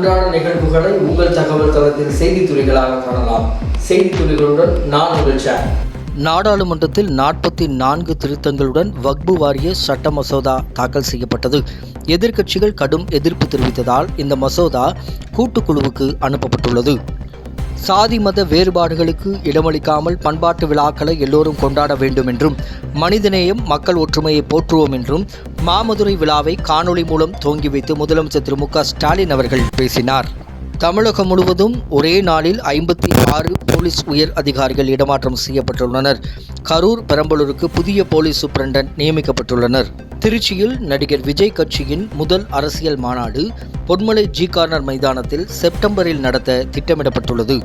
அன்றாட நிகழ்வுகளை உங்கள் தகவல் தளத்தில் செய்தித்துறைகளாக காணலாம். செய்தித்துறைகளுடன் நான் உங்கள் சேர். நாடாளுமன்றத்தில் நாற்பத்தி நான்கு திருத்தங்களுடன் வக்பு வாரிய சட்ட மசோதா தாக்கல் செய்யப்பட்டது. எதிர்க்கட்சிகள் கடும் எதிர்ப்பு தெரிவித்ததால் இந்த மசோதா கூட்டுக்குழுவுக்கு அனுப்பப்பட்டுள்ளது. சாதி மத வேறுபாடுகளுக்கு இடமளிக்காமல் பண்பாட்டு விழாக்களை எல்லோரும் கொண்டாட வேண்டும் என்றும் மனிதநேயம் மக்கள் ஒற்றுமையை போற்றுவோம் என்றும் மாமதுரை விழாவை காணொளி மூலம் துவங்கி வைத்து முதலமைச்சர் திரு மு க ஸ்டாலின் அவர்கள் பேசினார். தமிழகம் முழுவதும் ஒரே நாளில் ஐம்பத்தி ஆறு போலீஸ் உயர் அதிகாரிகள் இடமாற்றம் செய்யப்பட்டுள்ளனர். கரூர் பெரம்பலூருக்கு புதிய போலீஸ் சூப்பரண்டன்ட் நியமிக்கப்பட்டுள்ளனர். திருச்சியில் நடிகர் விஜய் கட்சியின் முதல் அரசியல் மாநாடு பொன்மலை ஜி கார்னர் மைதானத்தில் செப்டம்பரில் நடத்த திட்டமிடப்பட்டுள்ளது.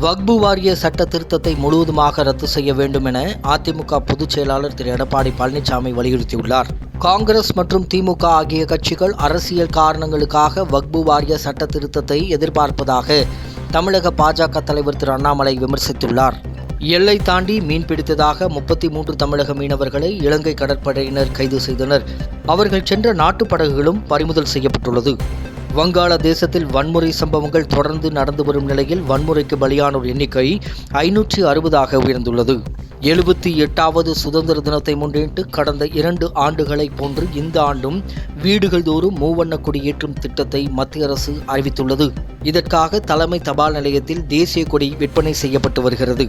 வக்பு வாரிய சட்ட திருத்தத்தை முழுவதுமாக ரத்து செய்ய வேண்டும் என அதிமுக பொதுச் செயலாளர் திரு எடப்பாடி பழனிசாமி வலியுறுத்தியுள்ளார். காங்கிரஸ் மற்றும் திமுக ஆகிய கட்சிகள் அரசியல் காரணங்களுக்காக வக்பு வாரிய சட்ட திருத்தத்தை எதிர்பார்ப்பதாக தமிழக பாஜக தலைவர் திரு அண்ணாமலை விமர்சித்துள்ளார். எல்லை தாண்டி மீன் பிடித்ததாக முப்பத்தி மூன்று தமிழக மீனவர்களை இலங்கை கடற்படையினர் கைது செய்தனர். அவர்கள் சென்ற நாட்டு படகுகளும் பறிமுதல் செய்யப்பட்டுள்ளது. வங்காள தேசத்தில் வன்முறை சம்பவங்கள் தொடர்ந்து நடந்து வரும் நிலையில் வன்முறைக்கு பலியானோர் எண்ணிக்கை ஐநூற்றி அறுபதாக உயர்ந்துள்ளது. எழுபத்தி எட்டாவது சுதந்திர தினத்தை முன்னிட்டு கடந்த இரண்டு ஆண்டுகளைப் போன்று இந்த ஆண்டும் வீடுகள் தோறும் மூவண்ண கொடியேற்றும் திட்டத்தை மத்திய அரசு அறிவித்துள்ளது. இதற்காக தலைமை தபால் நிலையத்தில் தேசிய கொடி விற்பனை செய்யப்பட்டு வருகிறது.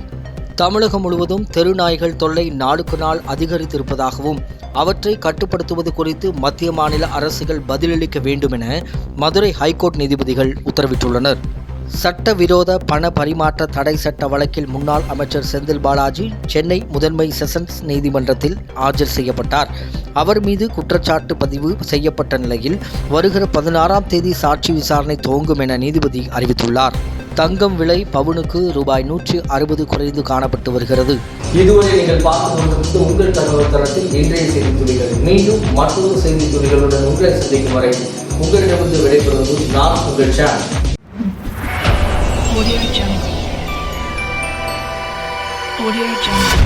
தமிழகம் முழுவதும் தெருநாய்கள் தொல்லை நாளுக்கு நாள் அதிகரித்திருப்பதாகவும் அவற்றை கட்டுப்படுத்துவது குறித்து மத்திய மாநில அரசுகள் பதிலளிக்க வேண்டும் என மதுரை ஹைகோர்ட் நீதிபதிகள் உத்தரவிட்டுள்ளனர். சட்டவிரோத பண பரிமாற்ற தடை சட்ட வழக்கில் முன்னாள் அமைச்சர் செந்தில் பாலாஜி சென்னை முதன்மை செஷன்ஸ் நீதிமன்றத்தில் ஆஜர் செய்யப்பட்டார். அவர் மீது குற்றச்சாட்டு பதிவு செய்யப்பட்ட நிலையில் வருகிற பதினாறாம் தேதி சாட்சி விசாரணை துவங்கும் என நீதிபதி அறிவித்துள்ளார். தங்கம் விலை பவுனுக்கு ரூபாய் நூற்றி அறுபது குறைந்து காணப்பட்டு வருகிறது. இதுவரை நீங்கள் பார்த்து உங்கள் தகவல் இன்றைய செய்தி துளிகள். மீண்டும் மற்றொரு செய்தி துளிகளுடன் உங்களை சந்திக்கும் வரை உங்களிடமிருந்து விடைபெறுவது நான் உங்கள் சேனல். 我的爱真的我的爱真